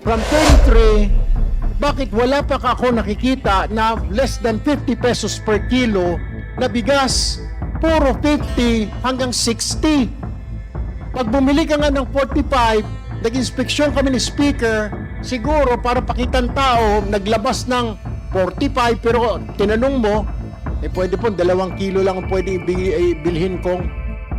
from 33, bakit wala pa ako nakikita na less than 50 pesos per kilo na bigas? Puro 50 hanggang 60. Pag bumili ka nga ng 45, nag-inspeksyon kami ni speaker, siguro para pakitan tao, naglabas ng 45, pero tinanong mo, eh pwede po, dalawang kilo lang ang pwede ibi- ibilhin kong.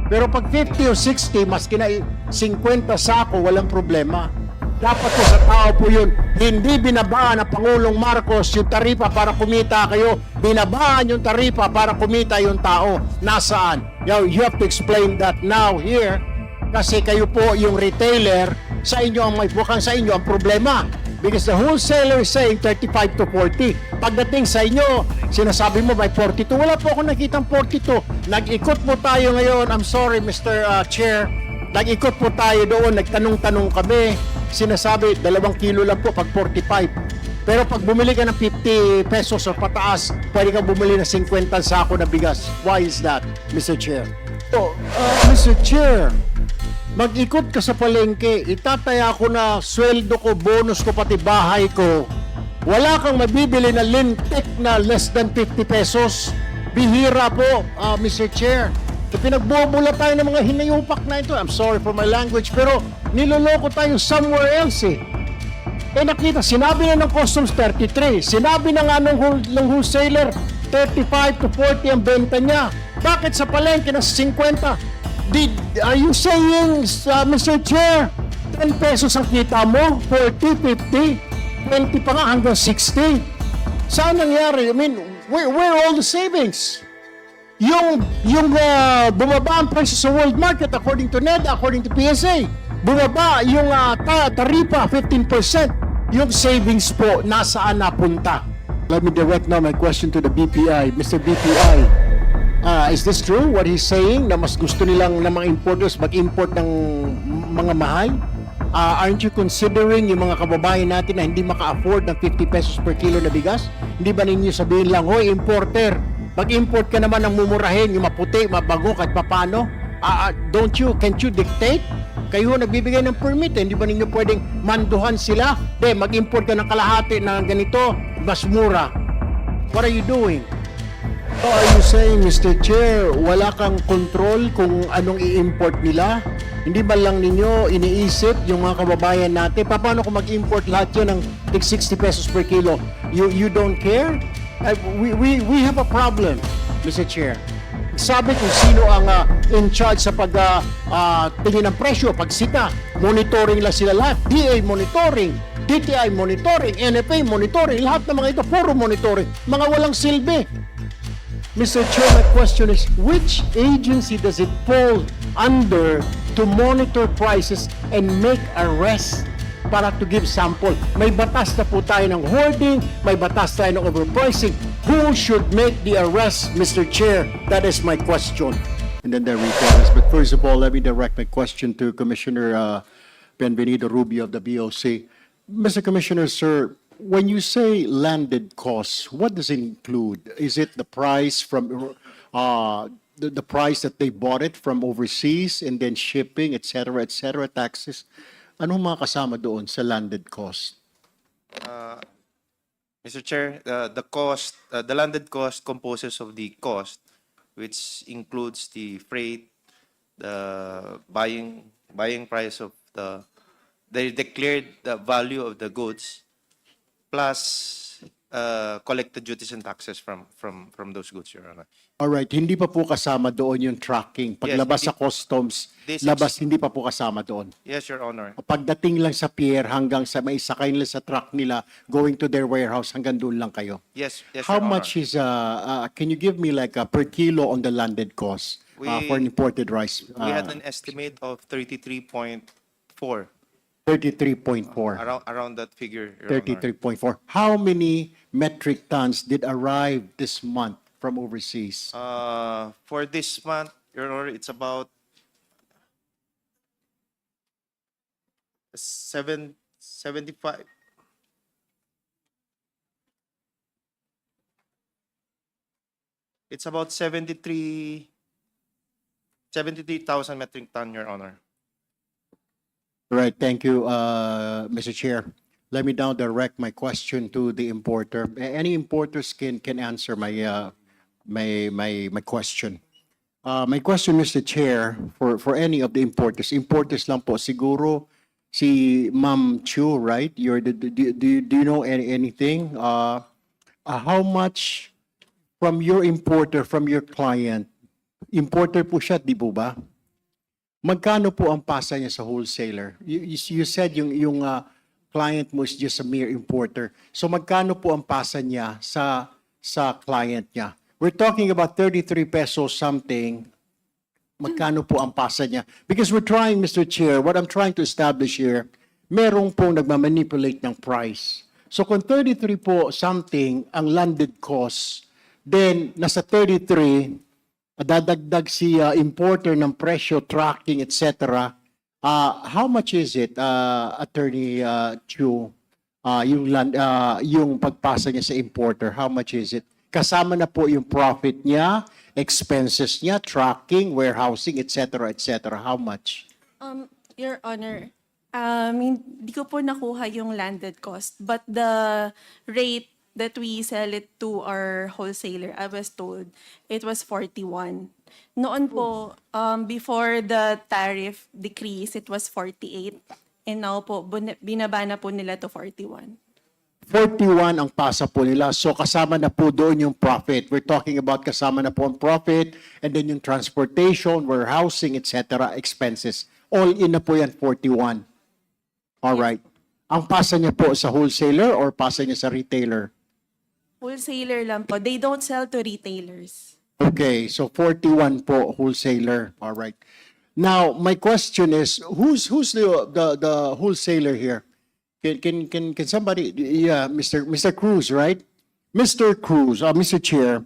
Pero pag 50 o 60, maski na 50 sako, walang problema. Dapat sa tao po yun, hindi binabaan ng Pangulong Marcos yung taripa para kumita kayo. Binabaan yung taripa para kumita yung tao. Nasaan? You have to explain that now here kasi kayo po yung retailer, sa inyo ang may bukang sa inyo ang problema. Because the wholesaler is saying 35 to 40. Pagdating sa inyo, sinasabi mo may 42. Wala po ako nakitang 42. Nag-ikot po tayo ngayon. I'm sorry, Mr. uh, Chair. Nag-ikot po tayo doon. Nagtanong-tanong kami. Sinasabi, dalawang kilo lang po pag 45. Pero pag bumili ka ng 50 pesos o pataas, pwede ka bumili ng 50 sako na bigas. Why is that, Mr. Chair? Oh, uh, Mr. Chair, mag-ikot ka sa palengke, itataya ko na sweldo ko, bonus ko, pati bahay ko. Wala kang mabibili na lintik na less than 50 pesos. Bihira po, uh, Mr. Chair. So, pinagbubula tayo ng mga hinayupak na ito. I'm sorry for my language, pero niloloko tayo somewhere else eh. Eh nakita, sinabi na ng customs 33. Sinabi na nga ng, whole, ng wholesaler 35 to 40 ang benta niya. Bakit sa palengke na 50? Did, are you saying, uh, Mr. Chair, 10 pesos ang kita mo? 40, 50, 20 pa nga hanggang 60? Saan nangyari? I mean, where, where are all the savings? Yung yung uh, bumaba ang presyo sa world market according to NEDA, according to PSA. Bumaba yung uh, ta- taripa 15%. Yung savings po nasaan napunta? Let me direct now my question to the BPI. Mr. BPI, uh, is this true what he's saying na mas gusto nilang na mga importers mag-import ng mga mahal? Uh, aren't you considering yung mga kababayan natin na hindi maka-afford ng 50 pesos per kilo na bigas? Hindi ba ninyo sabihin lang, hoy importer, mag-import ka naman ng mumurahin, yung maputi, mabago, kahit papano? Ah, ah, don't you, can't you dictate? Kayo nagbibigay ng permit, eh. hindi ba ninyo pwedeng manduhan sila? De, mag-import ka ng kalahati na ganito, mas mura. What are you doing? So are you saying, Mr. Chair, wala kang control kung anong i-import nila? Hindi ba lang ninyo iniisip yung mga kababayan natin? Pa- Paano kung mag-import lahat yun ng tig 60 pesos per kilo? You, you don't care? Uh, we, we, we have a problem, Mr. Chair. Sabi kung sino ang ah, in charge sa pag ah, ah, tingin ng presyo, pagsita. Monitoring lang sila lahat. DA monitoring, DTI monitoring, NFA monitoring, lahat ng mga ito, puro monitoring. Mga walang silbi. Mr. Chair, my question is, which agency does it fall under to monitor prices and make arrests para to give sample? May batas na po tayo ng hoarding, may batas tayo ng overpricing. Who should make the arrest, Mr. Chair? That is my question. And then the retailers. But first of all, let me direct my question to Commissioner uh, Benvenido Rubio of the BOC. Mr. Commissioner, sir, when you say landed costs, what does it include? Is it the price from, uh, the, the price that they bought it from overseas and then shipping, et cetera, et cetera, taxes? Anong mga kasama doon sa landed cost? Mr. Chair, uh, the cost, uh, the landed cost composes of the cost, which includes the freight, the buying, buying price of the, the declared the value of the goods, plus uh, collected duties and taxes from, from, from those goods, Your Honor. Alright, hindi pa po kasama doon yung tracking. Paglabas Yes, sa customs, this is- labas hindi pa po kasama doon. Yes, Your Honor. Pagdating lang sa pier hanggang sa may sakay nila sa truck nila, going to their warehouse, hanggang doon lang kayo. Yes, yes, How Your Honor. much is, uh, uh, can you give me like a per kilo on the landed cost uh, We- for imported rice? We had Uh, an estimate of 33.4, 33.4. around, around that figure, Your Honor. 33.4. How many metric tons did arrive this month from overseas? Uh, for this month, Your Honor, it's about seven, seventy-five. It's about seventy-three, seventy-three thousand metric ton, Your Honor. Right, thank you, uh, Mr. Chair. let me now direct my question to the importer. Any importers can, can answer my, uh, my, my, my question. Uh, my question, Mr. Chair, for, for any of the importers, importers lang po, siguro si Ma'am Chu, right? You're the, do, do do you know any, anything? Uh, uh, how much from your importer, from your client, importer po siya, di po ba? Magkano po ang pasa niya sa wholesaler? You, you, said yung, yung uh, client mo is just a mere importer. So magkano po ang pasa niya sa, sa client niya? We're talking about 33 pesos something. Magkano po ang pasa niya? Because we're trying, Mr. Chair, what I'm trying to establish here, merong pong nagmamanipulate ng price. So kung 33 po something ang landed cost, then nasa 33, dadagdag si uh, importer ng presyo, tracking, etc. Uh, how much is it, uh, Attorney uh, Chu, uh, yung, land, uh, yung pagpasa niya sa importer, how much is it? Kasama na po yung profit niya, expenses niya, tracking, warehousing, etc., etc. How much? Um, Your Honor, um, hindi ko po nakuha yung landed cost, but the rate that we sell it to our wholesaler, I was told, it was 41. Noon po, um, before the tariff decrease, it was 48. And now po, bun- binaba na po nila to 41. 41 ang pasa po nila. So kasama na po doon yung profit. We're talking about kasama na po ang profit and then yung transportation, warehousing, etc. expenses. All in na po yan 41. All right. Ang pasa niya po sa wholesaler or pasa niya sa retailer? Wholesaler lang po. They don't sell to retailers. Okay, so 41 po wholesaler. All right. Now, my question is who's who's the the, the wholesaler here? Can can can can somebody yeah, Mr. Mr. Cruz, right? Mr. Cruz, uh, Mr. Chair,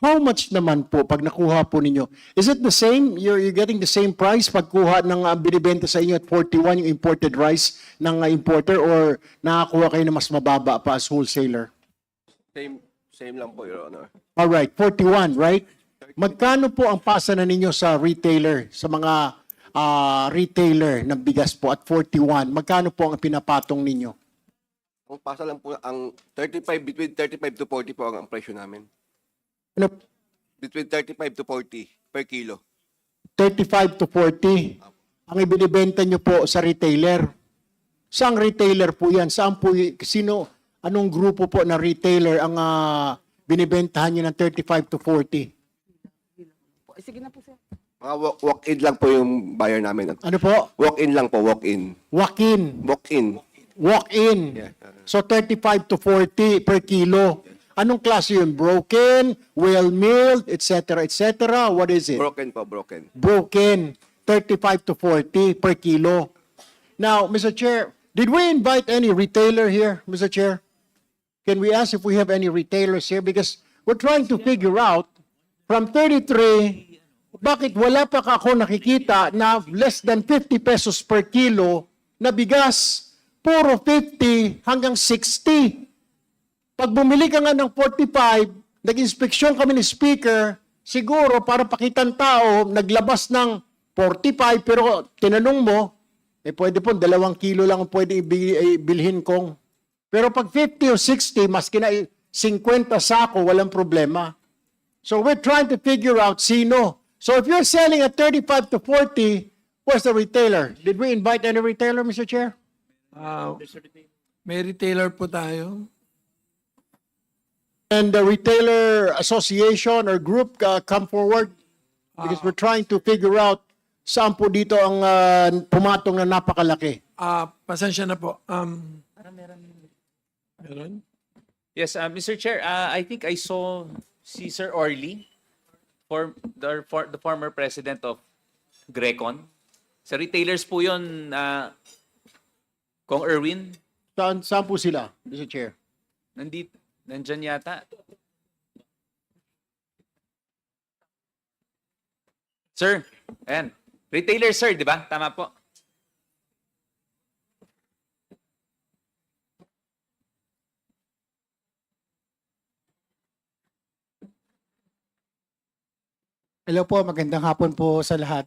how much naman po pag nakuha po ninyo? Is it the same? You're, you're getting the same price pag kuha ng uh, binibenta sa inyo at 41 yung imported rice ng uh, importer or nakakuha kayo na mas mababa pa as wholesaler? Same, same lang po, Your Honor. All right, 41, right? Magkano po ang pasa na ninyo sa retailer, sa mga ah, retailer ng bigas po at 41? Magkano po ang pinapatong ninyo? Ang pasa lang po, ang 35, between 35 to 40 po ang, ang presyo namin. Ano, Between 35 to 40 per kilo. 35 to 40 ang ibinibenta nyo po sa retailer. Saang retailer po yan? Saan po, y- sino, anong grupo po na retailer ang ah, binibentahan nyo ng 35 to 40? Mga walk- walk-in lang po yung buyer namin. Ano po? Walk-in lang po, walk-in. Walk-in. Walk-in. Walk-in. Yeah. So 35 to 40 per kilo. Anong klase yun? Broken, well-milled, etc., etc. What is it? Broken po, broken. Broken. 35 to 40 per kilo. Now, Mr. Chair, did we invite any retailer here, Mr. Chair? Can we ask if we have any retailers here? Because we're trying to figure out from 33, bakit wala pa ka ako nakikita na less than 50 pesos per kilo na bigas? Puro 50 hanggang 60. Pag bumili ka nga ng 45, nag-inspeksyon kami ni speaker, siguro para pakitan tao, naglabas ng 45, pero tinanong mo, eh pwede po, dalawang kilo lang ang pwede ibi- ibilhin kong. Pero pag 50 o 60, maski na 50 sako, walang problema. So we're trying to figure out sino. So if you're selling at 35 to 40, where's the retailer? Did we invite any retailer, Mr. Chair? Ah, may retailer po tayo. And the retailer association or group uh, come forward because we're trying to figure out saan po dito ang uh, pumatong na napakalaki. Ah, pasensya na po. Um, meron? Yes, uh, Mr. Chair, uh, I think I saw si Sir Orly, for the, for the former president of Grecon. Sa retailers po yun, uh, Kong Erwin, Saan, saan po sila, Mr. Chair? nandito, nandyan yata. Sir, ayan. Retailer, sir, di ba? Tama po. Hello po, magandang hapon po sa lahat.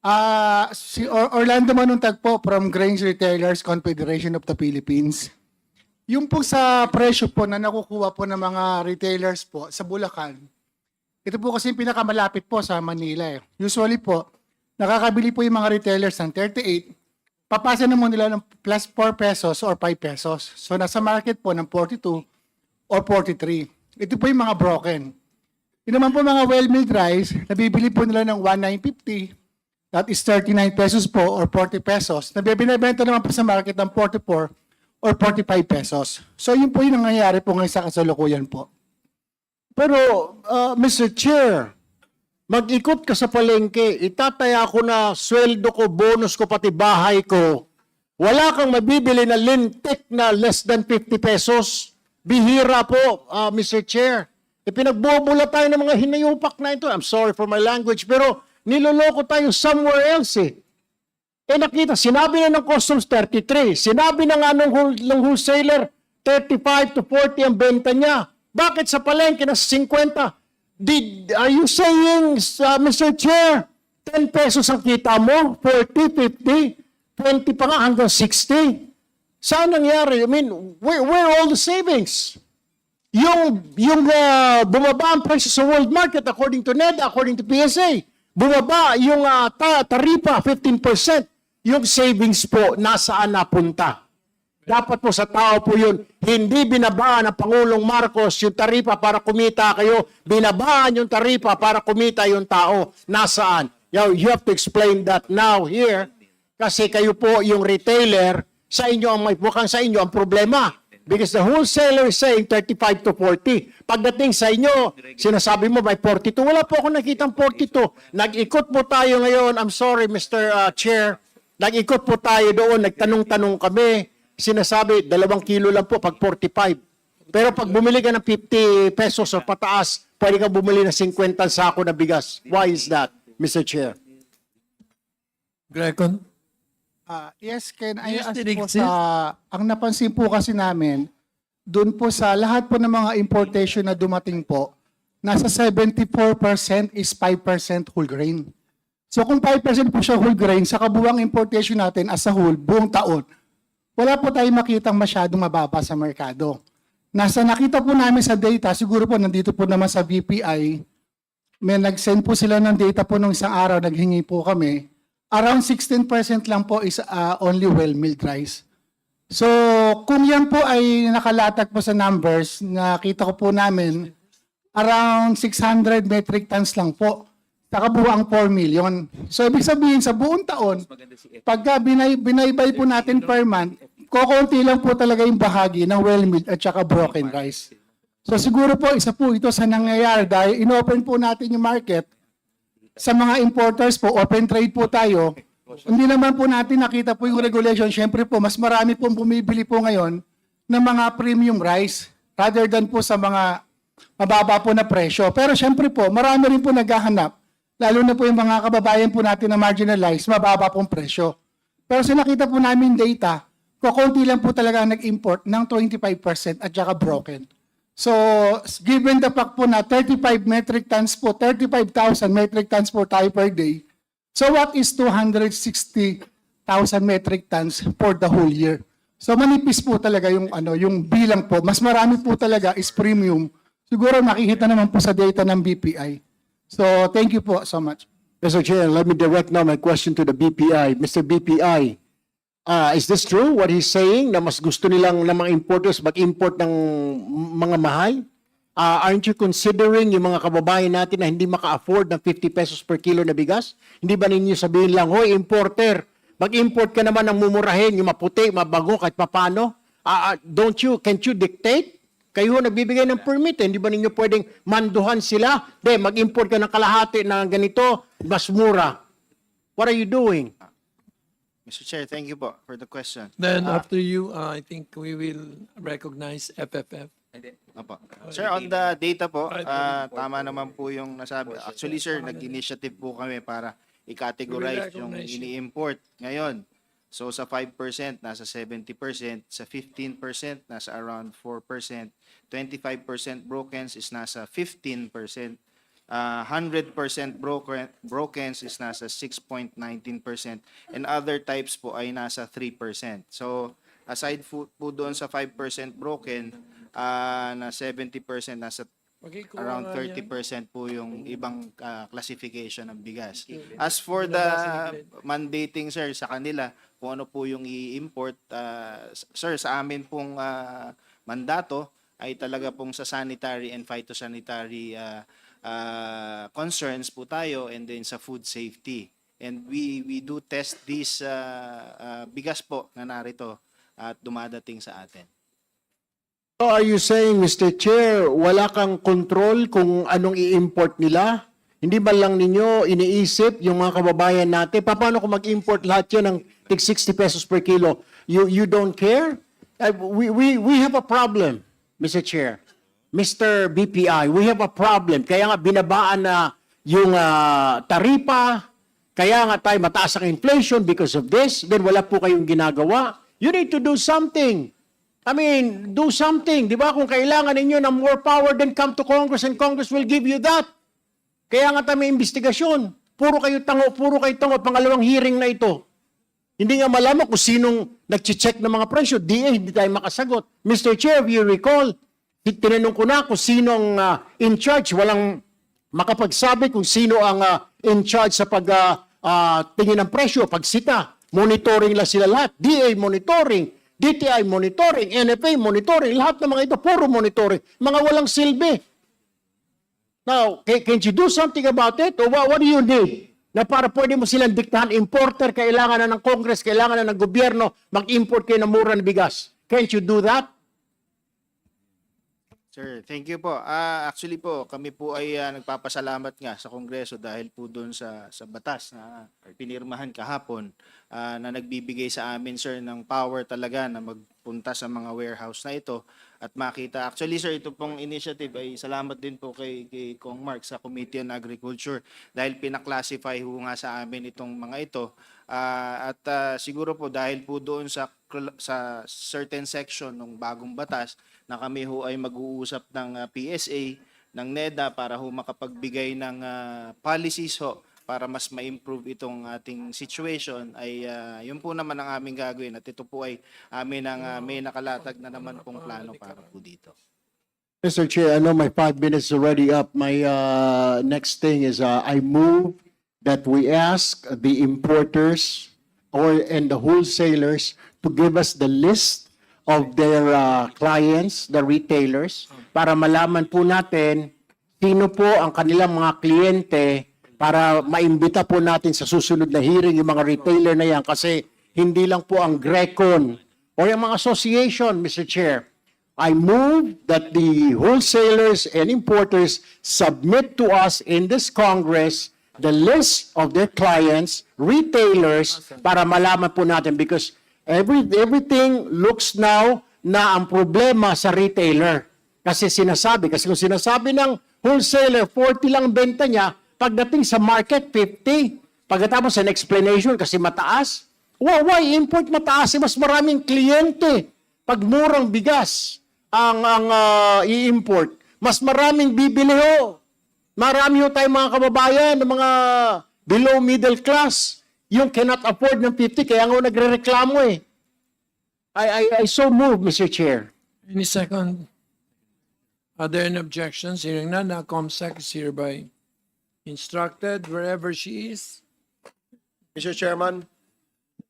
Ah, si Or- Orlando Manuntag po from Grains Retailers Confederation of the Philippines. Yung po sa presyo po na nakukuha po ng mga retailers po sa Bulacan, ito po kasi yung pinakamalapit po sa Manila eh. Usually po, nakakabili po yung mga retailers ng 38, papasa naman nila ng plus 4 pesos or 5 pesos. So nasa market po ng 42 or 43. Ito po yung mga broken. Yung naman po mga well-milled rice, nabibili po nila ng 1950, that is 39 pesos po or 40 pesos. Nabibinibenta naman po sa market ng 44 or 45 pesos. So yun po yung nangyayari po ngayon sa kasalukuyan po. Pero, uh, Mr. Chair, mag-ikot ka sa palengke, itataya ko na sweldo ko, bonus ko, pati bahay ko. Wala kang mabibili na lintik na less than 50 pesos. Bihira po, uh, Mr. Chair. E pinagbobola tayo ng mga hinayupak na ito. I'm sorry for my language, pero niloloko tayo somewhere else eh. Eh nakita, sinabi na ng customs 33. Sinabi na nga ng, whole, ng wholesaler 35 to 40 ang benta niya. Bakit sa palengke na 50? Did, are you saying, uh, Mr. Chair, 10 pesos ang kita mo, 40, 50, 20 pa nga hanggang 60? Saan nangyari? I mean, where, where are all the savings? Yung, yung uh, bumaba ang presyo sa world market according to NEDA, according to PSA. Bumaba yung uh, ta- taripa, 15%. Yung savings po, nasaan napunta? Dapat po sa tao po yun, hindi binabaan ng Pangulong Marcos yung taripa para kumita kayo, binabaan yung taripa para kumita yung tao. Nasaan? You, have to explain that now here kasi kayo po yung retailer, sa inyo ang may mukhang sa inyo ang problema. Because the wholesaler is saying 35 to 40. Pagdating sa inyo, sinasabi mo may 42. Wala po ako nakitang 42. Nag-ikot po tayo ngayon. I'm sorry, Mr. uh, Chair. Nag-ikot po tayo doon. Nagtanong-tanong kami. Sinasabi, dalawang kilo lang po pag 45. Pero pag bumili ka ng 50 pesos o pataas, pwede ka bumili ng 50 sako na bigas. Why is that, Mr. Chair? Grecon? Ah, yes, Ken, I Yes, ask po exists. sa, ang napansin po kasi namin, doon po sa lahat po ng mga importation na dumating po, nasa 74% is 5% whole grain. So kung 5% po siya whole grain, sa kabuwang importation natin as a whole, buong taon, wala po tayong makitang masyadong mababa sa merkado. Nasa nakita po namin sa data, siguro po nandito po naman sa BPI, may nag-send po sila ng data po nung isang araw, naghingi po kami, around 16% lang po is uh, only well-milled rice. So, kung yan po ay nakalatag po sa numbers, nakita ko po namin, around 600 metric tons lang po. Sa kabuuang 4 million. So, ibig sabihin, sa buong taon, pagka binay, binaybay po natin per month, kokonti lang po talaga yung bahagi ng well-milled at saka broken rice. So, siguro po, isa po ito sa nangyayari dahil inopen po natin yung market, sa mga importers po, open trade po tayo. Hindi naman po natin nakita po yung regulation. Siyempre po, mas marami pong bumibili po ngayon ng mga premium rice rather than po sa mga mababa po na presyo. Pero siyempre po, marami rin po naghahanap. Lalo na po yung mga kababayan po natin na marginalized, mababa pong presyo. Pero sa nakita po namin data, kukunti lang po talaga nag-import ng 25% at saka broken. So, given the fact po na 35 metric tons po, 35,000 metric tons po tayo per day, so what is 260,000 metric tons for the whole year? So manipis po talaga yung ano, yung bilang po. Mas marami po talaga is premium. Siguro nakikita naman po sa data ng BPI. So thank you po so much. Mr. Chair, let me direct now my question to the BPI. Mr. BPI, uh, is this true what he's saying na mas gusto nilang ng mga importers mag-import ng mga mahal? Uh, aren't you considering yung mga kababayan natin na hindi maka-afford ng 50 pesos per kilo na bigas? Hindi ba ninyo sabihin lang, hoy, importer, mag-import ka naman ng mumurahin, yung maputi, mabago, kahit papano? Uh, don't you, can't you dictate? Kayo nagbibigay ng permit, eh. hindi ba ninyo pwedeng manduhan sila? De, mag-import ka ng kalahati na ganito, mas mura. What are you doing? Mr. Chair, thank you po for the question. Then after you, uh, I think we will recognize FFF. Opo. Sir, on the data po, Right, ah, tama naman po yung nasabi. Actually, sir, nag-initiative po kami para i-categorize yung ini-import ngayon. So, sa 5%, nasa 70%. Sa 15%, nasa around 4%. 25% brokens is nasa 15%. Uh, 100% broken, brokens is nasa 6.19%. And other types po ay nasa 3%. So, aside po, po doon sa 5% broken, ah, na 70% nasa around nga yan. 30% po yung ibang ah, classification ng bigas. As for the mandating sir sa kanila kung ano po yung i-import s- sir sa amin pong ah, mandato ay talaga pong sa sanitary and phytosanitary ah, ah, concerns po tayo and then sa food safety. And we we do test these ah, ah, bigas po na narito at dumadating sa atin. So are you saying, Mr. Chair, wala kang control kung anong i-import nila? Hindi ba lang ninyo iniisip yung mga kababayan natin? Pa- Paano kung mag-import lahat yan ng tig 60 pesos per kilo? You, you don't care? Uh, we, we, we have a problem, Mr. Chair. Mr. BPI, we have a problem. Kaya nga binabaan na yung ah, taripa, kaya nga tayo mataas ang inflation because of this, then wala po kayong ginagawa. You need to do something. I mean, do something. Di ba? Kung kailangan ninyo ng more power, then come to Congress and Congress will give you that. Kaya nga tayo may investigasyon. Puro kayo tango, puro kayo tango. Pangalawang hearing na ito. Hindi nga malaman kung sinong nag-check ng mga presyo. DA, hindi tayo makasagot. Mr. Chair, if you recall, tinanong ko na kung sino ang ah, in charge. Walang makapagsabi kung sino ang ah, in charge sa pag ah, ah, tingin ng presyo, pagsita. Monitoring lang sila lahat. DA monitoring, DTI monitoring, NFA monitoring, lahat ng mga ito, puro monitoring. Mga walang silbi. Now, can, can't you do something about it? Or what, what do you need? Na para pwede mo silang diktahan, importer, kailangan na ng Congress, kailangan na ng gobyerno, mag-import kayo ng mura na bigas. Can't you do that? Sir, thank you po. Ah, actually po, kami po ay ah, nagpapasalamat nga sa Kongreso dahil po doon sa sa batas na pinirmahan kahapon ah, na nagbibigay sa amin sir ng power talaga na magpunta sa mga warehouse na ito at makita. Actually sir, ito pong initiative ay salamat din po kay, kay Kong Mark sa Committee on Agriculture dahil pinaklasify ho nga sa amin itong mga ito. Ah, at ah, siguro po dahil po doon sa sa certain section ng bagong batas na kami ho ay mag-uusap ng ah, PSA ng NEDA para ho makapagbigay ng ah, policies ho para mas ma-improve itong ating situation ay ah, yun po naman ang aming gagawin at ito po ay amin ang ah, may nakalatag na naman pong plano para po dito. Mr. Chair, I know my five minutes is already up. My uh, next thing is uh, I move that we ask the importers or and the wholesalers to give us the list of their uh, clients, the retailers, para malaman po natin sino po ang kanilang mga kliyente para maimbita po natin sa susunod na hearing yung mga retailer na yan kasi hindi lang po ang Grecon o yung mga association, Mr. Chair. I move that the wholesalers and importers submit to us in this Congress the list of their clients, retailers, para malaman po natin because every everything looks now na ang problema sa retailer. Kasi sinasabi, kasi kung sinasabi ng wholesaler, 40 lang benta niya, pagdating sa market, 50. Pagkatapos an explanation, kasi mataas. Why, why import mataas? Eh, Mas maraming kliyente. Pag murang bigas ang, ang ah, i-import, mas maraming bibili ho. Marami ho tayong mga kababayan, ng mga below middle class, yung cannot afford ng 50, kaya nga nagre-reklamo eh. I, I, I so move, Mr. Chair. Any second? Are there any objections? Hearing none, now COMSEC is hereby instructed wherever she is. Mr. Chairman,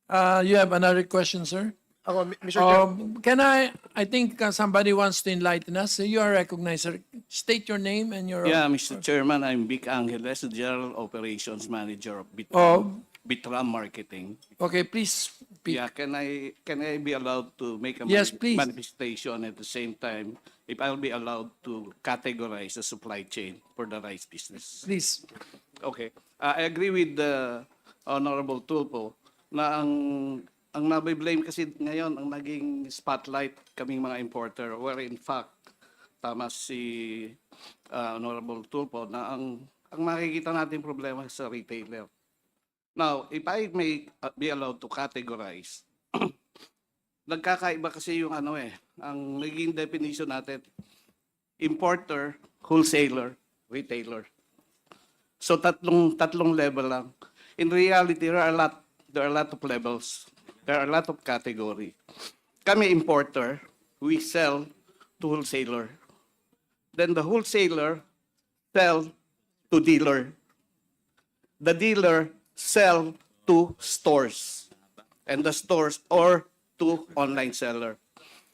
Uh, you have another question, sir? Ako, Mr. Chair, Um, can I, I think uh, somebody wants to enlighten us. So you are recognized, sir. State your name and your. Yeah, Mr. Chairman, I'm Vic Angeles, the General Operations Manager of Bitram, Oh. Bitram Marketing. Okay, please speak. Yeah, can I, can I be allowed to make a Yes, mani- please. manifestation at the same time? If I'll be allowed to categorize the supply chain for the rice business? Please. Okay. Uh, I agree with the Honorable Tulpo na ang ang nabiblame kasi ngayon ang naging spotlight kaming mga importer where in fact tama si uh, Honorable Tulpo na ang ang makikita natin problema sa retailer. Now, if I may uh, be allowed to categorize, nagkakaiba kasi yung ano eh, ang naging definition natin, importer, wholesaler, retailer. So tatlong tatlong level lang. In reality, there are a lot there are a lot of levels. There are a lot of category. kami importer, we sell to wholesaler. Then the wholesaler sell to dealer. The dealer sell to stores. And the stores or to online seller.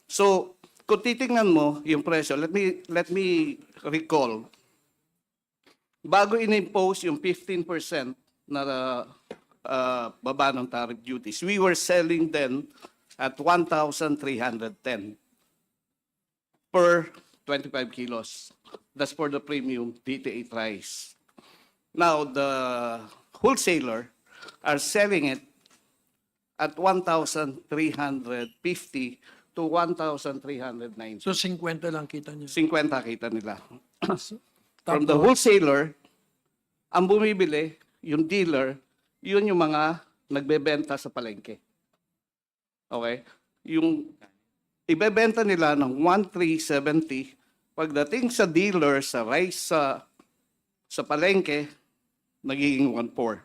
So, kung titingnan mo yung presyo, let me let me recall. Bago in-impose yung 15% na uh, baba ng tariff duties, we were selling then at 1,310 per 25 kilos. That's for the premium DTA price. Now, the wholesaler are selling it at 1,350 to 1,390. So 50 lang kita niya. 50 kita nila. From the wholesaler, ang bumibili, yung dealer, yun yung mga nagbebenta sa palengke. Okay? Yung ibebenta nila ng 1,370, pagdating sa dealer, sa rice, sa, sa palengke, nagiging 1,400.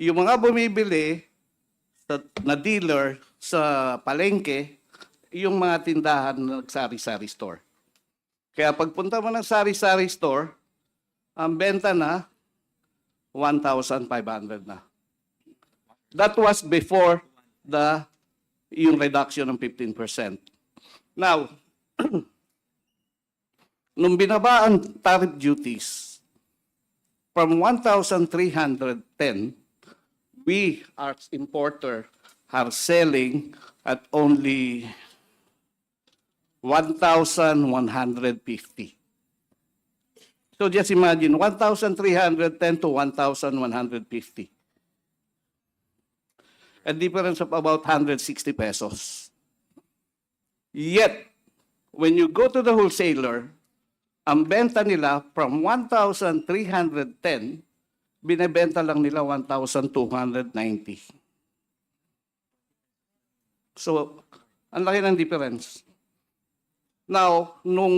Yung mga bumibili sa, na dealer sa palengke, yung mga tindahan na sari-sari store. Kaya pagpunta mo ng sari-sari store, ang benta na 1,500 na. That was before the yung reduction ng 15%. Now, nung binaba ang tariff duties from 1,310, we as importer are selling at only 1,150. So just imagine, 1,310 to 1,150. A difference of about 160 pesos. Yet, when you go to the wholesaler, ang benta nila from 1,310, binebenta lang nila 1,290. So, ang laki ng difference. Now, nung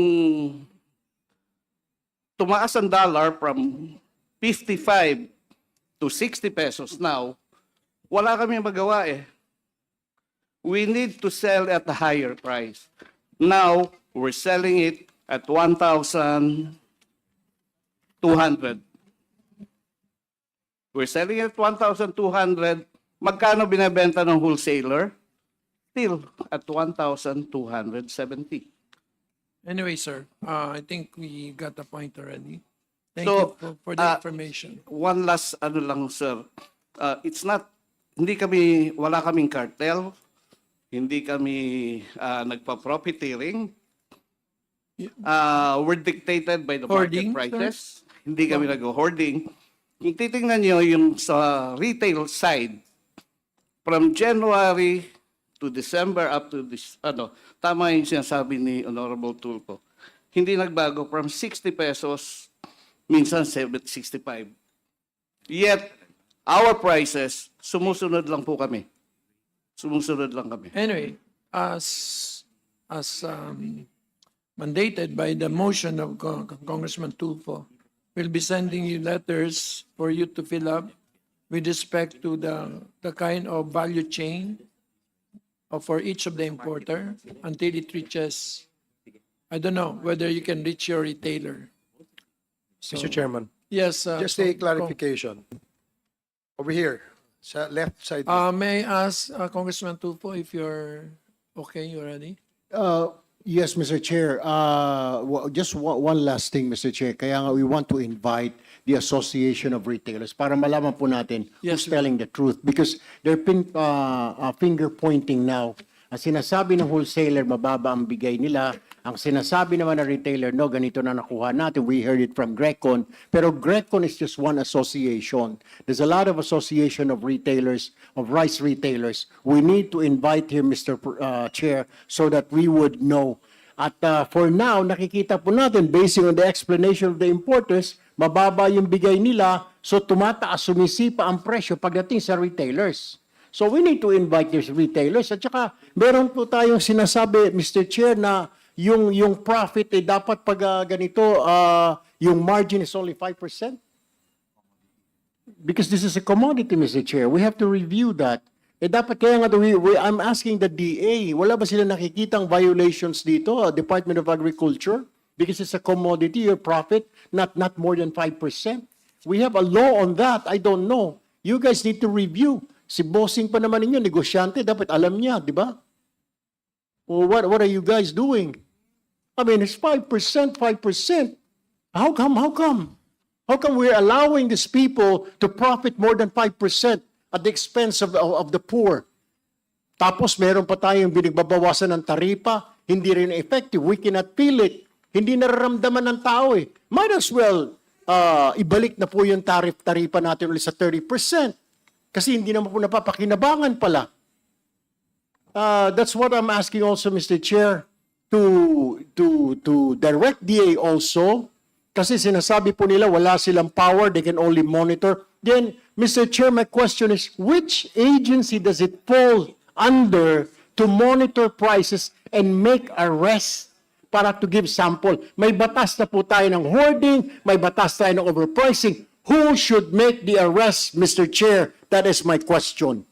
tumaas ang dollar from 55 to 60 pesos now, wala kami magawa eh. We need to sell at a higher price. Now, we're selling it at 1,200. We're selling it at 1,200. Magkano binebenta ng wholesaler? Still at 1,270. Anyway, sir, uh, I think we got the point already. Thank So, you for, for the uh, information. one last ano lang sir. Uh, it's not hindi kami wala kaming cartel. Hindi kami uh, nagpa-profiteering. Uh, we're dictated by the Hoarding, market prices. Hindi kami nag-hoarding. Kung titingnan niyo yung sa retail side from January to December up to this ano tama yung sinasabi ni Honorable Tulfo. Hindi nagbago from 60 pesos minsan 65. Yet, our prices, sumusunod lang po kami. Sumusunod lang kami. Anyway, as, as um, mandated by the motion of Con- Congressman Tulfo, we'll be sending you letters for you to fill up with respect to the, the kind of value chain for each of the importer until it reaches, I don't know, whether you can reach your retailer. So- Mr. Chairman, Yes. uh, just a Con- clarification. Over here, sa left side. Uh, may I ask uh, Congressman Tulfo if you're okay already? Uh, yes, Mr. Chair. Uh, just one, one last thing, Mr. Chair. Kaya nga we want to invite the Association of Retailers para malaman po natin Yes, who's sir. telling the truth. Because they're pin, uh, uh, finger pointing now. Ang sinasabi ng wholesaler, mababa ang bigay nila. Ang sinasabi naman ng retailer, no, ganito na nakuha natin. We heard it from Grecon. Pero Grecon is just one association. There's a lot of association of retailers, of rice retailers. We need to invite here, Mr. Uh, Chair, so that we would know. At uh, for now, nakikita po natin, based on the explanation of the importers, mababa yung bigay nila, so tumataas, sumisipa ang presyo pagdating sa retailers. So we need to invite these retailers. At saka, meron po tayong sinasabi, Mr. Chair, na yung, yung profit, eh, dapat pag ah, ganito, ah, yung margin is only 5%. Because this is a commodity, Mr. Chair. We have to review that. Eh dapat kaya nga, we, we, I'm asking the DA, wala ba sila nakikitang violations dito, uh, Department of Agriculture? Because it's a commodity, your profit, not, not more than 5%. We have a law on that, I don't know. You guys need to review. Si bossing pa naman ninyo, negosyante, dapat alam niya, di ba? Well, what, what are you guys doing? I mean, it's 5%, 5%. How come, how come? How come we're allowing these people to profit more than 5% at the expense of, of, of the poor? Tapos meron pa tayong binigbabawasan ng taripa, hindi rin effective. We cannot feel it. Hindi nararamdaman ng tao eh. Might as well uh, ibalik na po yung tarif taripa natin ulit sa 30%. Kasi hindi naman po napapakinabangan pala. Uh, that's what I'm asking also, Mr. Chair, to to to direct DA also kasi sinasabi po nila wala silang power, they can only monitor. Then, Mr. Chair, my question is, which agency does it fall under to monitor prices and make arrests para to give sample? May batas na po tayo ng hoarding, may batas tayo ng overpricing. Who should make the arrest, Mr. Chair? That is my question.